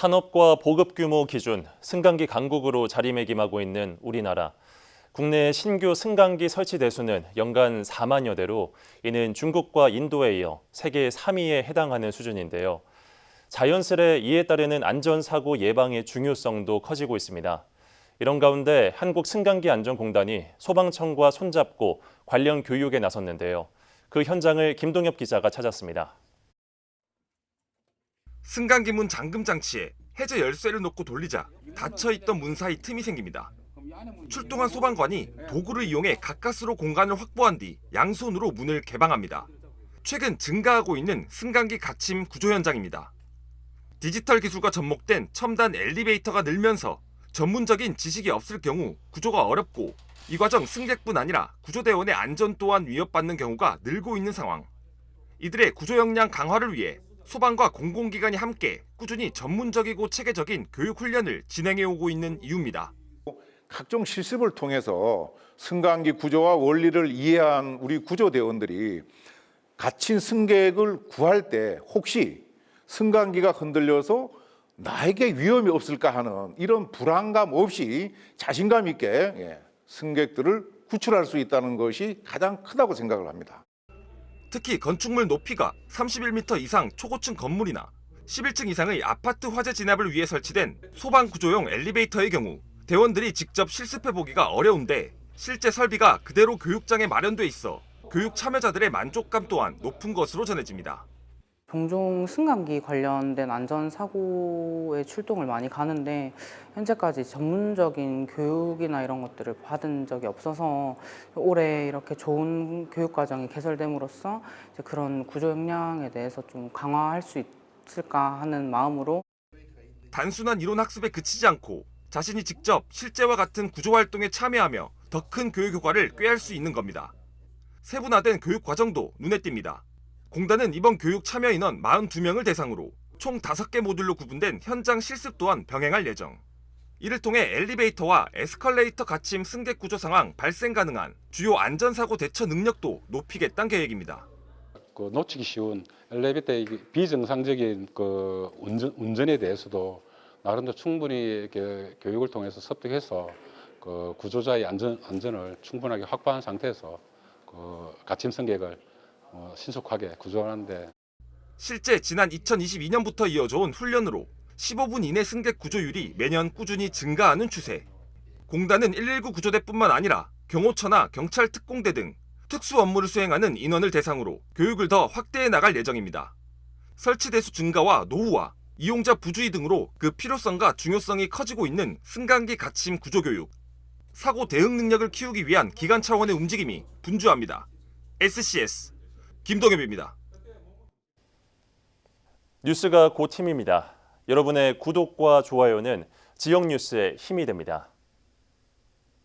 산업과 보급 규모 기준 승강기 강국으로 자리매김하고 있는 우리나라. 국내 신규 승강기 설치 대수는 연간 4만여 대로 이는 중국과 인도에 이어 세계 3위에 해당하는 수준인데요. 자연스레 이에 따르는 안전사고 예방의 중요성도 커지고 있습니다. 이런 가운데 한국 승강기 안전공단이 소방청과 손잡고 관련 교육에 나섰는데요. 그 현장을 김동엽 기자가 찾았습니다. 승강기 문 잠금 장치에 해제 열쇠를 놓고 돌리자 닫혀 있던 문 사이 틈이 생깁니다. 출동한 소방관이 도구를 이용해 가까스로 공간을 확보한 뒤 양손으로 문을 개방합니다. 최근 증가하고 있는 승강기 갇힘 구조 현장입니다. 디지털 기술과 접목된 첨단 엘리베이터가 늘면서 전문적인 지식이 없을 경우 구조가 어렵고 이 과정 승객뿐 아니라 구조대원의 안전 또한 위협받는 경우가 늘고 있는 상황. 이들의 구조 역량 강화를 위해 소방과 공공기관이 함께 꾸준히 전문적이고 체계적인 교육 훈련을 진행해 오고 있는 이유입니다. 각종 실습을 통해서 승강기 구조와 원리를 이해한 우리 구조대원들이 갇힌 승객을 구할 때 혹시 승강기가 흔들려서 나에게 위험이 없을까 하는 이런 불안감 없이 자신감 있게 예, 승객들을 구출할 수 있다는 것이 가장 크다고 생각을 합니다. 특히 건축물 높이가 31m 이상 초고층 건물이나 11층 이상의 아파트 화재 진압을 위해 설치된 소방 구조용 엘리베이터의 경우 대원들이 직접 실습해 보기가 어려운데 실제 설비가 그대로 교육장에 마련돼 있어 교육 참여자들의 만족감 또한 높은 것으로 전해집니다. 종종 승강기 관련된 안전사고에 출동을 많이 가는데 현재까지 전문적인 교육이나 이런 것들을 받은 적이 없어서 올해 이렇게 좋은 교육 과정이 개설됨으로써 그런 구조 역량에 대해서 좀 강화할 수 있을까 하는 마음으로 단순한 이론 학습에 그치지 않고 자신이 직접 실제와 같은 구조 활동에 참여하며 더 큰 교육 효과를 꾀할 수 있는 겁니다. 세분화된 교육 과정도 눈에 띕니다. 공단은 이번 교육 참여 인원 42명을 대상으로 총 5개 모듈로 구분된 현장 실습 또한 병행할 예정. 이를 통해 엘리베이터와 에스컬레이터 갇힘 승객 구조 상황 발생 가능한 주요 안전사고 대처 능력도 높이겠다는 계획입니다. 그 놓치기 쉬운 엘리베이터의 비정상적인 그 운전, 운전에 대해서도 나름대로 충분히 교육을 통해서 습득해서 그 구조자의 안전, 안전을 충분하게 확보한 상태에서 그 갇힘 승객을 어, 신속하게 구조하는데 실제 지난 2022년부터 이어져온 훈련으로 15분 이내 승객 구조율이 매년 꾸준히 증가하는 추세. 공단은 119 구조대뿐만 아니라 경호처나 경찰 특공대 등 특수 업무를 수행하는 인원을 대상으로 교육을 더 확대해 나갈 예정입니다. 설치 대수 증가와 노후화, 이용자 부주의 등으로 그 필요성과 중요성이 커지고 있는 승강기 갇힘 구조 교육. 사고 대응 능력을 키우기 위한 기관 차원의 움직임이 분주합니다. SCS 김동엽입니다. 뉴스가 곧 힘입니다. 여러분의 구독과 좋아요는 지역 뉴스의 힘이 됩니다.